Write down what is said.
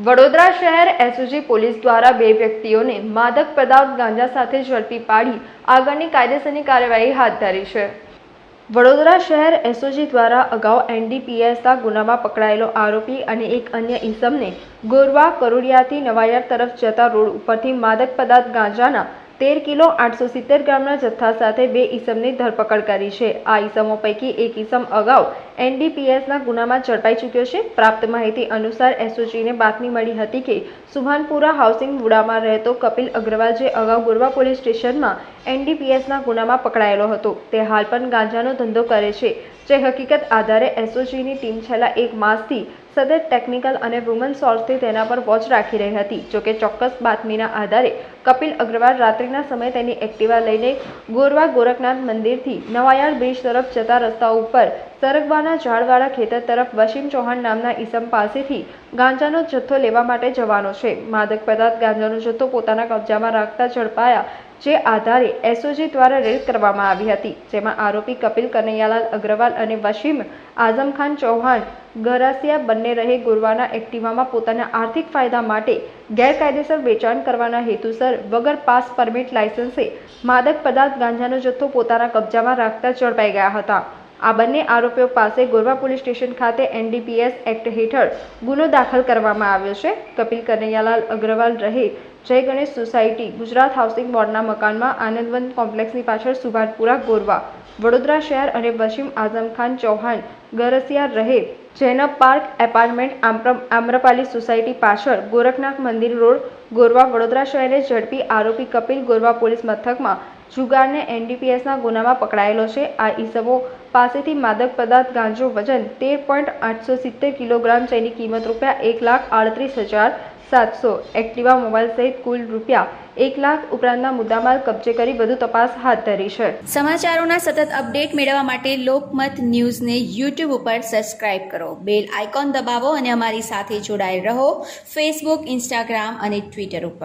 વડોદરા શહેર SOG police દ્વારા બે વ્યક્તિઓને માદક પદાર્થ ગાંજા સાથે ઝડપી પાડી આગળની કાયદેસરની કાર્યવાહી હાથ ધરી છે. વડોદરા શહેર એસઓજી દ્વારા અગાઉ એનડીપીએસના ગુનામાં પકડાયેલો આરોપી અને એક અન્ય ઈસમને ગોરવા કરોડિયાથી નવાયાર તરફ જતા રોડ ઉપરથી માદક પદાર્થ ગાંજાના તેર કિલો આઠસો સિત્તેર ગ્રામના જથ્થા સાથે બે ઈસમની ધરપકડ કરી છે. આ ઈસમો પૈકી એક ઈસમ અગાઉ એનડીપીએસના ગુનામાં ઝડપાઈ ચૂક્યો છે. પ્રાપ્ત માહિતી અનુસાર એસઓજીને બાતમી મળી હતી કે સુભાનપુરા હાઉસિંગ વુડામાં રહેતો કપિલ અગ્રવાલ જે અગાઉ ગોરવા પોલીસ સ્ટેશનમાં એનડીપીએસના ગુનામાં પકડાયેલો હતો. તે હાલ પણ ગાંજાનો ધંધો કરે છે. જે હકીકત આધારે એસઓજીની ટીમ છેલ્લા એક માસથી સતત ટેકનિકલ અને વુમન સોર્સથી તેના પર વોચ રાખી રહી હતી. જોકે ચોક્કસ બાતમીના આધારે કપિલ અગ્રવાલ રાત્રિના સમયે તેની એક્ટિવા લઈને ગોરવા ગોરખનાથ મંદિરથી નવાયાર બ્રિજ તરફ જતા રસ્તા ઉપર સરગવાના ઝાડવાળા ખેતર તરફ વસીમ ચૌહાણ નામના ઈસમ પાસેથી ગાંજાનો જથ્થો લેવા માટે જવાનો છે. માદક પદાર્થ ગાંજાનો જથ્થો પોતાના કબજામાં રાખતા ઝડપાયા જે આધારે એસઓજી દ્વારા રેડ કરવામાં આવી હતી, જેમાં આરોપી કપિલ કનૈયાલાલ અગ્રવાલ અને વસીમ આઝમ ખાન ચૌહાણ ગરાસિયા બંને રહે ગુરવાના એક્ટિવામાં પોતાના આર્થિક ફાયદા માટે ગેરકાયદેસર વેચાણ કરવાના હેતુસર વગર પાસ પરમિટ લાયસન્સે માદક પદાર્થ ગાંજાનો જથ્થો પોતાના કબજામાં રાખતા ઝડપાઈ ગયા હતા. આ બંને આરોપીઓ પાસે ગોરવા પોલીસ સ્ટેશન ખાતે એનડીપીએસ એક્ટ હેઠળ ગુનો દાખલ કરવામાં આવ્યો છે. કપિલ કનૈયાલાલ અગ્રવાલ રહે જય ગણેશ સોસાયટી, ગુજરાત હાઉસિંગ બોર્ડના મકાનમાં આનંદવન કોમ્પ્લેક્સની પાછળ સુભાનપુરા ગોરવા, વડોદરા શહેર અને વસીમ આઝમ ખાન ચૌહાણ, ગરસિયા રહે જૈનબ પાર્ક એપાર્ટમેન્ટ આમ્ર- આમ્રપાલી સોસાયટી પાછળ ગોરખનાથ મંદિર રોડ, ગોરવા વડોદરા શહેરે ઝડપી આરોપી કપિલ ગોરવા પોલીસ મથકમાં જુગારને એનડીપીએસના ગુનામાં પકડાયેલો છે. આ ઈસમો પાસેથી માદક પદાર્થ, ગાંજો, વજન, તેર પોઈન્ટ આઠસો સિત્તેર કિલોગ્રામ જેની કિંમત રૂપિયા એક લાખ આડત્રીસ હજાર સાતસો એક્ટિવા મોબાઈલ સહિત કુલ રૂપિયા એક લાખ ઉપરાંતના મુદ્દામાલ કબજે કરી વધુ તપાસ હાથ ધરી છે. સમાચારોના સતત અપડેટ મેળવવા માટે લોકમત ન્યૂઝને યુટ્યુબ ઉપર સબસ્ક્રાઇબ કરો. બેલ આઇકોન દબાવો અને અમારી સાથે જોડાયેલ રહો. ફેસબુક, ઇન્સ્ટાગ્રામ અને ટ્વિટર ઉપર.